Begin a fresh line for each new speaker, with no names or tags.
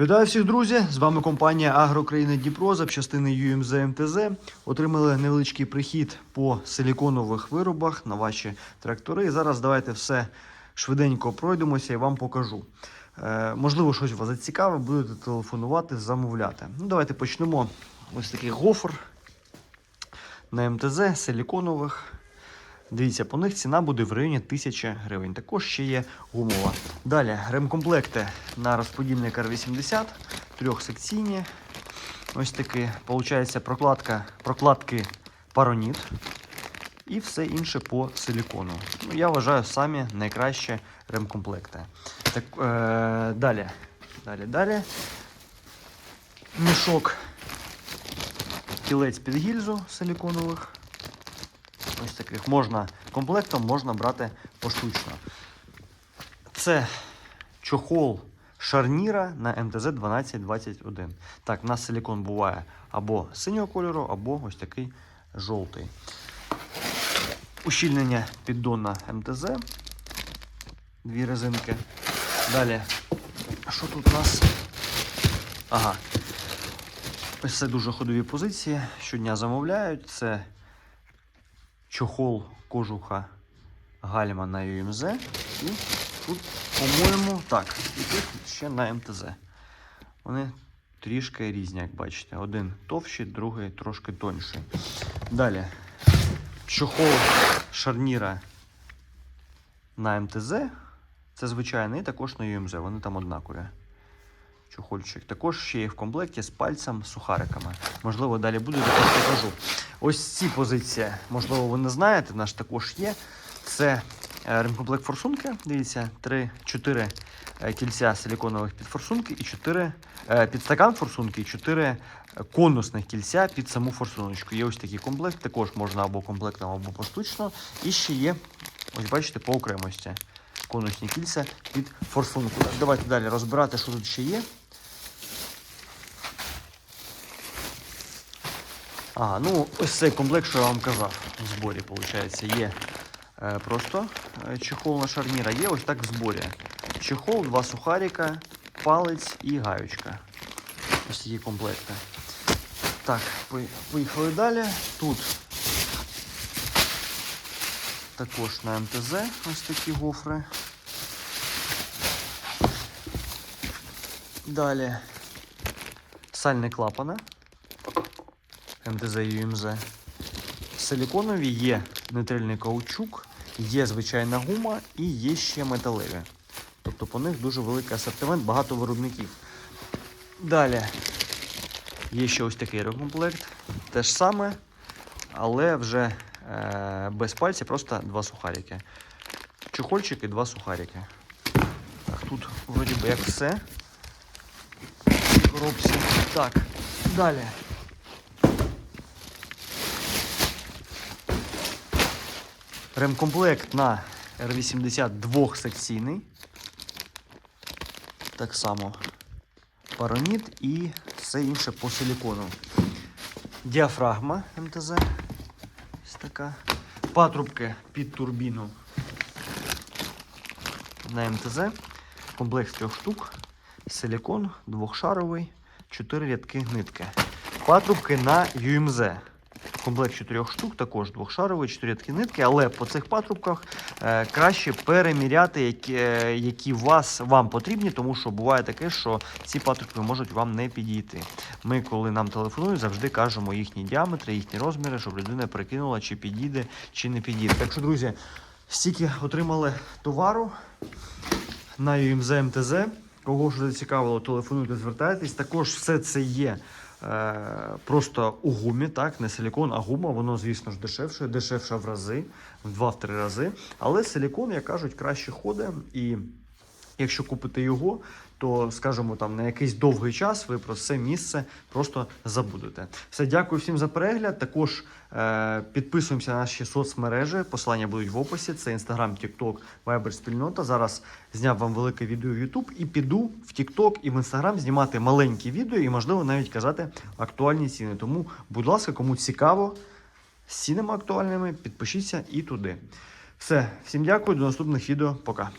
Вітаю всіх, друзі! З вами компанія Агрокраїна Дніпро запчастини UMZ МТЗ. Отримали невеличкий прихід по силіконових виробах на ваші трактори. І зараз давайте все швиденько пройдемося і вам покажу. Е, можливо, щось вас зацікавить, будете телефонувати, замовляти. Ну, давайте почнемо. Ось такий гофр на МТЗ силіконових. Дивіться, по них ціна буде в районі 1000 гривень. Також ще є гумова. Далі ремкомплекти на розподільник R80, трьохсекційні. Ось такі. Получається прокладка, прокладки пароніт і все інше по силікону. Ну, я вважаю самі найкращі ремкомплекти. Так, е, далі. Далі, далі. Мішок кілець під гільзу силіконових. Ось таких можна комплектом можна брати поштучно. Це чохол шарніра на МТЗ 1221. Так, у нас силікон буває або синього кольору, або ось такий жовтий. Ущільнення піддона МТЗ. Дві резинки. Далі, що тут у нас? Ага. Це дуже ходові позиції. Щодня замовляють. Це чохол кожуха гальма на UMZ. І тут, по-моєму, так, і тут ще на МТЗ. Вони трішки різні, як бачите. Один товщий, другий трошки тонший. Далі чохол шарніра на МТЗ. Це звичайний, також на UMZ. Вони там однакові. Чохольчик. Також ще є в комплекті з пальцем, сухариками. Можливо, далі буде, також покажу. Ось ці позиції, можливо, ви не знаєте, наш також є. Це е, ремкомплект форсунки. Дивіться, 3-4 кільця силіконових під форсунки і 4 е, під стакан форсунки і 4 конусних кільця під саму форсуночку. Є ось такий комплект, також можна або комплектом, або поштучно. І ще є, ось бачите, по окремості. Конусні кільця під форсунку. Давайте далі розбирати, що тут ще є. А, ну ось цей комплект, що я вам казав, в зборі, виходить, є е, просто е, чехол на шарніра, є ось так в зборі. Чехол, два сухарика, палець і гаючка. Ось такі комплекти. Так, пої- поїхали далі. Тут також на МТЗ ось такі гофри. Далі сальні клапани. МТЗ і ЮМЗ. Силіконові є нейтральний каучук, є звичайна гума і є ще металеві. Тобто по них дуже великий асортимент, багато виробників. Далі є ще ось такий рекомплект. Те ж саме, але вже е, без пальця, просто два сухарики. Чехольчик і два сухарики. Так, тут вроді би як все. Коробці. Так, далі. Ремкомплект на R80 двохсекційний. Так само пароніт і все інше по силікону. Діафрагма МТЗ. Ось така. Патрубки під турбіну на МТЗ. Комплект трьох штук. Силікон двохшаровий, 4 рядки нитки. Патрубки на UMZ. Комплект чотирьох штук, також двохшаровий, 4 рядки нитки, але по цих патрубках е, краще переміряти, які, е, які вас, вам потрібні, тому що буває таке, що ці патрубки можуть вам не підійти. Ми, коли нам телефонують, завжди кажемо їхні діаметри, їхні розміри, щоб людина прикинула, чи підійде, чи не підійде. Так що, друзі, стільки отримали товару на UMZ МТЗ. Кого ж зацікавило, телефонуйте, звертайтесь. Також все це є просто у гумі, так, не силікон, а гума. Воно, звісно ж, дешевше, дешевше в рази, в 2-3 рази. Але силікон, як кажуть, краще ходить. І якщо купите його, то, скажімо, там на якийсь довгий час ви про це місце просто забудете. Все, дякую всім за перегляд. Також е, підписуємося на наші соцмережі. Посилання будуть в описі. Це Instagram, TikTok, Viber, спільнота. Зараз зняв вам велике відео в YouTube і піду в TikTok і в Instagram знімати маленькі відео і, можливо, навіть казати актуальні ціни. Тому, будь ласка, кому цікаво з цінами актуальними, підпишіться і туди. Все, всім дякую, до наступних відео. Пока.